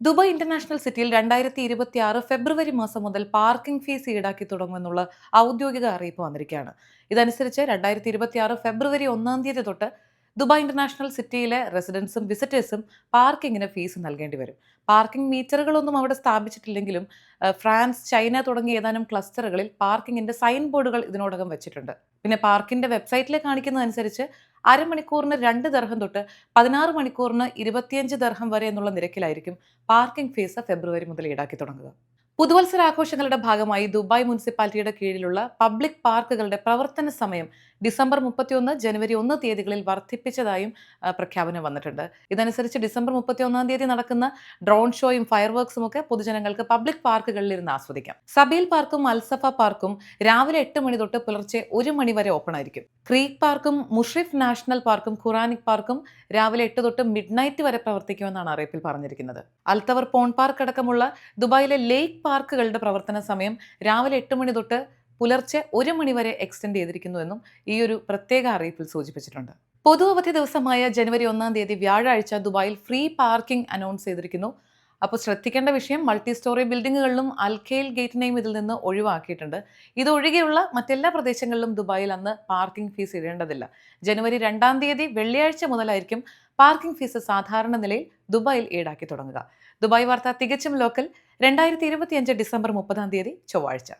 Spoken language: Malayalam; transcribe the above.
ദുബായ് ഇന്റർനാഷണൽ സിറ്റിയിൽ രണ്ടായിരത്തി ഇരുപത്തി ആറ് ഫെബ്രുവരി മാസം മുതൽ പാർക്കിംഗ് ഫീസ് ഈടാക്കി തുടങ്ങുമെന്നുള്ള ഔദ്യോഗിക അറിയിപ്പ് വന്നിരിക്കുകയാണ്. ഇതനുസരിച്ച് രണ്ടായിരത്തി ഇരുപത്തി ആറ് ഫെബ്രുവരി ഒന്നാം തീയതി തൊട്ട് ദുബായ് ഇന്റർനാഷണൽ സിറ്റിയിലെ റെസിഡൻസും വിസിറ്റേഴ്സും പാർക്കിങ്ങിന് ഫീസ് നൽകേണ്ടി വരും. പാർക്കിംഗ് മീറ്ററുകളൊന്നും അവിടെ സ്ഥാപിച്ചിട്ടില്ലെങ്കിലും ഫ്രാൻസ് ചൈന തുടങ്ങിയ ഏതാനും ക്ലസ്റ്ററുകളിൽ പാർക്കിങ്ങിന്റെ സൈൻ ബോർഡുകൾ ഇതിനോടകം വെച്ചിട്ടുണ്ട്. പിന്നെ പാർക്കിന്റെ വെബ്സൈറ്റിൽ കാണിക്കുന്നതനുസരിച്ച് അരമണിക്കൂറിന് രണ്ട് ദർഹം തൊട്ട് പതിനാറ് മണിക്കൂറിന് ഇരുപത്തിയഞ്ച് ദർഹം വരെ എന്നുള്ള നിരക്കിലായിരിക്കും പാർക്കിംഗ് ഫീസ് ഫെബ്രുവരി മുതൽ ഈടാക്കി തുടങ്ങുക. പുതുവത്സരാഘോഷങ്ങളുടെ ഭാഗമായി ദുബായ് മുനിസിപ്പാലിറ്റിയുടെ കീഴിലുള്ള പബ്ലിക് പാർക്കുകളുടെ പ്രവർത്തന സമയം ഡിസംബർ മുപ്പത്തിയൊന്ന് ജനുവരി ഒന്ന് തീയതികളിൽ വർദ്ധിപ്പിച്ചതായും പ്രഖ്യാപനം വന്നിട്ടുണ്ട്. ഇതനുസരിച്ച് ഡിസംബർ മുപ്പത്തി ഒന്നാം തീയതി നടക്കുന്ന ഡ്രോൺ ഷോയും ഫയർ വർക്സും ഒക്കെ പൊതുജനങ്ങൾക്ക് പബ്ലിക് പാർക്കുകളിൽ ഇരുന്ന് ആസ്വദിക്കാം. സബീൽ പാർക്കും അൽസഫ പാർക്കും രാവിലെ എട്ട് മണി തൊട്ട് പുലർച്ചെ ഒരു മണി വരെ ഓപ്പൺ ആയിരിക്കും. ക്രീക്ക് പാർക്കും മുഷ്രിഫ് നാഷണൽ പാർക്കും ഖുറാനിക് പാർക്കും രാവിലെ എട്ട് തൊട്ട് മിഡ് നൈറ്റ് വരെ പ്രവർത്തിക്കുമെന്നാണ് അറിയിപ്പിൽ പറഞ്ഞിരിക്കുന്നത്. അൽത്തവർ പോൺ പാർക്ക് അടക്കമുള്ള ദുബായിലെ ലേക്ക് പാർക്കുകളുടെ പ്രവർത്തന സമയം രാവിലെ എട്ട് മണി തൊട്ട് പുലർച്ചെ ഒരു മണി വരെ എക്സ്റ്റെൻഡ് ചെയ്തിരിക്കുന്നുവെന്നും ഈ ഒരു പ്രത്യേക അറിയിപ്പിൽ സൂചിപ്പിച്ചിട്ടുണ്ട്. പൊതു അവധി ദിവസമായ ജനുവരി ഒന്നാം തീയതി വ്യാഴാഴ്ച ദുബായിൽ ഫ്രീ പാർക്കിംഗ് അനൗൺസ് ചെയ്തിരിക്കുന്നു. അപ്പോൾ ശ്രദ്ധിക്കേണ്ട വിഷയം മൾട്ടി സ്റ്റോറി ബിൽഡിങ്ങുകളിലും അൽഖേൽ ഗേറ്റിനെയും ഇതിൽ നിന്ന് ഒഴിവാക്കിയിട്ടുണ്ട്. ഇതൊഴികെയുള്ള മറ്റെല്ലാ പ്രദേശങ്ങളിലും ദുബായിൽ അന്ന് പാർക്കിംഗ് ഫീസ് ഇടേണ്ടതില്ല. ജനുവരി രണ്ടാം തീയതി വെള്ളിയാഴ്ച മുതലായിരിക്കും പാർക്കിംഗ് ഫീസ് സാധാരണ നിലയിൽ ദുബായിൽ ഈടാക്കി തുടങ്ങുക. ദുബായ് വാർത്ത തികച്ചും ലോക്കൽ രണ്ടായിരത്തി ഇരുപത്തിയഞ്ച് ഡിസംബർ മുപ്പതാം തീയതി ചൊവ്വാഴ്ച.